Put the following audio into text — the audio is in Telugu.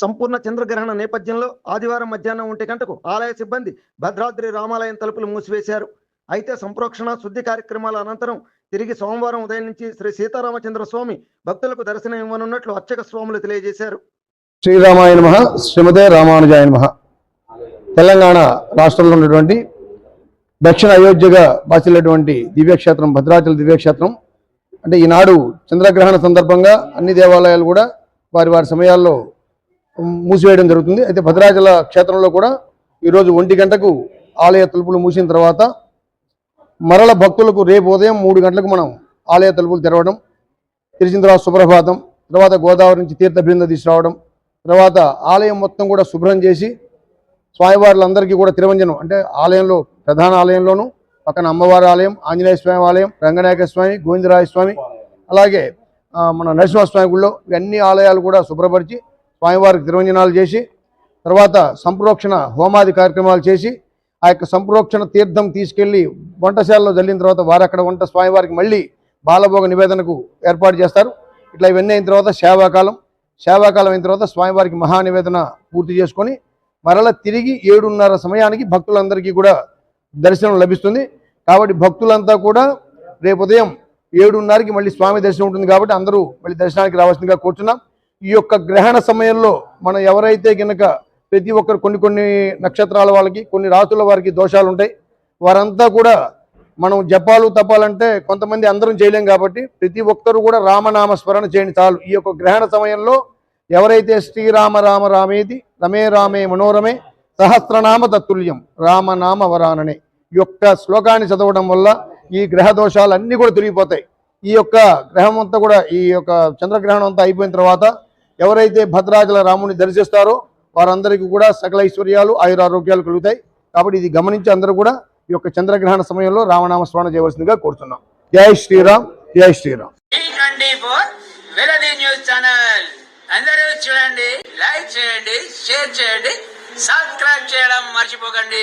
సంపూర్ణ చంద్రగ్రహణ నేపథ్యంలో ఆదివారం మధ్యాహ్నం ఒంటి గంటకు ఆలయ సిబ్బంది భద్రాద్రి రామాలయం తలుపులు మూసివేశారు. అయితే సంప్రోక్షణ శుద్ధి కార్యక్రమాల అనంతరం తిరిగి సోమవారం ఉదయం నుంచి శ్రీ సీతారామచంద్ర స్వామి భక్తులకు దర్శనం ఇవ్వనున్నట్లు అర్చక స్వాములు తెలియజేశారు. శ్రీరామాయ నమ. శ్రీమదే రామానుజాయ నమ. తెలంగాణ రాష్ట్రంలో ఉన్నటువంటి దక్షిణ అయోధ్యగా బాచినటువంటి దివ్యక్షేత్రం భద్రాచల దివ్యక్షేత్రం అంటే ఈనాడు చంద్రగ్రహణ సందర్భంగా అన్ని దేవాలయాలు కూడా వారి వారి సమయాల్లో మూసివేయడం జరుగుతుంది. అయితే భద్రాచల క్షేత్రంలో కూడా ఈరోజు ఒంటి గంటకు ఆలయ తలుపులు మూసిన తర్వాత మరల భక్తులకు రేపు ఉదయం మూడు గంటలకు మనం ఆలయ తలుపులు తెరవడం తెరిచిన తర్వాత సుప్రభాతం తర్వాత గోదావరి నుంచి తీర్థ బృంద తీసుకురావడం తర్వాత ఆలయం మొత్తం కూడా శుభ్రం చేసి స్వామివార్లందరికీ కూడా తిరువంజనం అంటే ఆలయంలో ప్రధాన ఆలయంలోనూ పక్కన అమ్మవారి ఆలయం ఆంజనేయ స్వామి ఆలయం రంగనాయక స్వామి గోవిందరాయ స్వామి అలాగే మన నరసింహస్వామి గుళ్ళో ఇవన్నీ ఆలయాలు కూడా శుభ్రపరిచి స్వామివారికి తిరువంజనాలు చేసి తర్వాత సంప్రోక్షణ హోమాది కార్యక్రమాలు చేసి ఆ యొక్క సంప్రోక్షణ తీర్థం తీసుకెళ్ళి వంటశాలలో జల్లిన తర్వాత వారు అక్కడ వంట స్వామివారికి మళ్ళీ బాలభోగ నివేదనకు ఏర్పాటు చేస్తారు. ఇట్లా ఇవన్నీ అయిన తర్వాత సేవాకాలం సేవాకాలం అయిన తర్వాత స్వామివారికి మహా నివేదన పూర్తి చేసుకొని మరల తిరిగి ఏడున్నర సమయానికి భక్తులందరికీ కూడా దర్శనం లభిస్తుంది. కాబట్టి భక్తులంతా కూడా రేపు ఉదయం ఏడున్నరకి మళ్ళీ స్వామి దర్శనం ఉంటుంది కాబట్టి అందరూ మళ్ళీ దర్శనానికి రావాల్సిందిగా కూర్చున్నాం. ఈ యొక్క గ్రహణ సమయంలో మనం ఎవరైతే కనుక ప్రతి ఒక్కరు కొన్ని కొన్ని నక్షత్రాల వాళ్ళకి కొన్ని రాసుల వారికి దోషాలు ఉంటాయి. వారంతా కూడా మనం జపాలు తపాలంటే కొంతమంది అందరం చేయలేం కాబట్టి ప్రతి ఒక్కరు కూడా రామనామ స్మరణ చేయండి చాలు. ఈ యొక్క గ్రహణ సమయంలో ఎవరైతే శ్రీరామ రామ రామేది రమే రామే మనోరమే సహస్రనామ తత్తుల్యం రామనామ వరాననే ఈ యొక్క శ్లోకాన్ని చదవడం వల్ల ఈ గ్రహ దోషాలు అన్నీ కూడా తొలగిపోతాయి. ఈ యొక్క గ్రహం అంతా కూడా ఈ యొక్క చంద్రగ్రహణం అంతా అయిపోయిన తర్వాత ఎవరైతే భద్రాచల రాముని దర్శిస్తారో వారందరికీ కూడా సకల ఐశ్వర్యాలు ఆయురారోగ్యాలు కలుగుతాయి. కాబట్టి ఇది గమనించి అందరూ కూడా ఈ యొక్క చంద్రగ్రహణ సమయంలో రామనామ స్మరణ చేయవలసిందిగా కోరుతున్నాం. జై శ్రీరామ్ జై శ్రీరామ్. అందరూ చూడండి లైక్ చేయండి షేర్ చేయండి సబ్స్క్రైబ్ చేయడం మర్చిపోకండి.